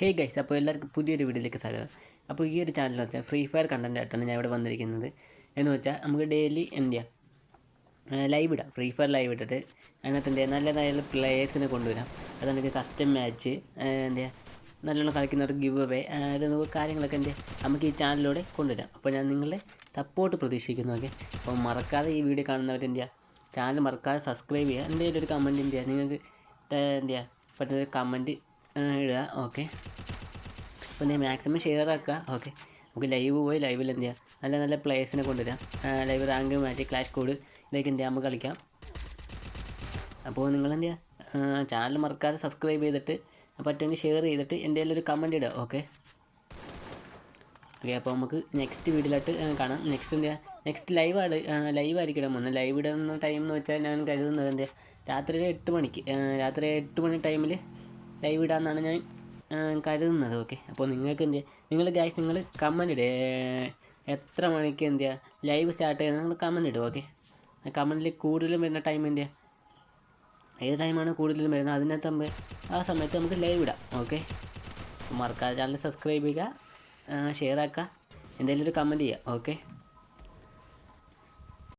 Hey guys അപ്പോൾ എല്ലാവർക്കും പുതിയൊരു വീഡിയോയിലേക്ക് സ്വാഗതം. അപ്പോൾ ഈ ഒരു ചാനൽ വെച്ചാൽ ഫ്രീ ഫയർ കണ്ടന്റ് ആയിട്ടാണ് ഞാൻ ഇവിടെ വന്നിരിക്കുന്നത്. എന്ന് വെച്ചാൽ നമുക്ക് ഡെയിലി എന്ത് ലൈവ് ഇടാം. ഫ്രീ ഫയർ ലൈവ് ഇട്ടിട്ട് അതിനകത്ത് നല്ല നല്ല പ്ലെയേഴ്സിനെ കൊണ്ടുവരാം. അത് നമുക്ക് കസ്റ്റം മാച്ച് എന്ത് നല്ലോണം കളിക്കുന്നവർക്ക് ഗിവ് അവേ അത് നമുക്ക് കാര്യങ്ങളൊക്കെ എന്ത് നമുക്ക് ഈ ചാനലിലൂടെ കൊണ്ടുവരാം. അപ്പോൾ ഞാൻ നിങ്ങളുടെ സപ്പോർട്ട് പ്രതീക്ഷിക്കുന്നു ഓക്കെ അപ്പോൾ മറക്കാതെ ഈ വീഡിയോ കാണുന്നവർ എന്ത് ചാനൽ മറക്കാതെ സബ്സ്ക്രൈബ് ചെയ്യുക. എന്തെങ്കിലും ഒരു കമന്റ് എന്ത് ചെയ്യുക നിങ്ങൾക്ക് എന്ത് ചെയ്യുക ഒരു കമന്റ് ഇടുക ഓക്കെ. അപ്പോൾ ഞാൻ മാക്സിമം ഷെയർ ആക്കുക ഓക്കെ. നമുക്ക് ലൈവ് പോയി. ലൈവിൽ എന്ത് ചെയ്യാം നല്ല നല്ല പ്ലേയേഴ്സിനെ കൊണ്ടുവരാം. Live rank match clash code ഇതൊക്കെ എന്ത് ചെയ്യാം നമുക്ക് കളിക്കാം. അപ്പോൾ നിങ്ങൾ എന്ത് ചെയ്യുക ചാനൽ മറക്കാതെ സബ്സ്ക്രൈബ് ചെയ്തിട്ട് പറ്റുമെങ്കിൽ ഷെയർ ചെയ്തിട്ട് എന്തെങ്കിലും ഒരു കമന്റ് ഇടുക ഓക്കെ. ഓക്കെ അപ്പോൾ നമുക്ക് നെക്സ്റ്റ് വീഡിയോയിലായിട്ട് കാണാം. നെക്സ്റ്റ് എന്താ നെക്സ്റ്റ് ലൈവ് ആട് ലൈവ് ആയിരിക്കണം ഒന്ന് ലൈവ് ഇടുന്ന ടൈം എന്ന് വെച്ചാൽ ഞാൻ കരുതുന്നത് എന്താ രാത്രി എട്ട് മണിക്ക് രാത്രി എട്ട് മണി ടൈമിൽ ലൈവ് ഇടാമെന്നാണ് ഞാൻ കരുതുന്നത്. ഓക്കെ അപ്പോൾ നിങ്ങൾക്ക് എന്ത് നിങ്ങൾ ഗ്യാസ് നിങ്ങൾ കമന്റ് ഇടുക എത്ര മണിക്ക് എന്ത് ചെയ്യുക ലൈവ് സ്റ്റാർട്ട് ചെയ്യുന്നത് നിങ്ങൾ കമന്റ് ഇടുക ഓക്കെ കമന്റിൽ കൂടുതലും വരുന്ന ടൈം എന്ത് ചെയ്യുക ഏത് ടൈമാണ് കൂടുതലും വരുന്നത്? അതിനെ നമ്മൾ ആ സമയത്ത് നമുക്ക് ലൈവ് ഇടാം. ഓക്കെ മറക്കാതെ ചാനൽ സബ്സ്ക്രൈബ് ചെയ്യുക ഷെയർ ആക്കുക എന്തെങ്കിലും ഒരു കമന്റ് ചെയ്യുക. ഓക്കെ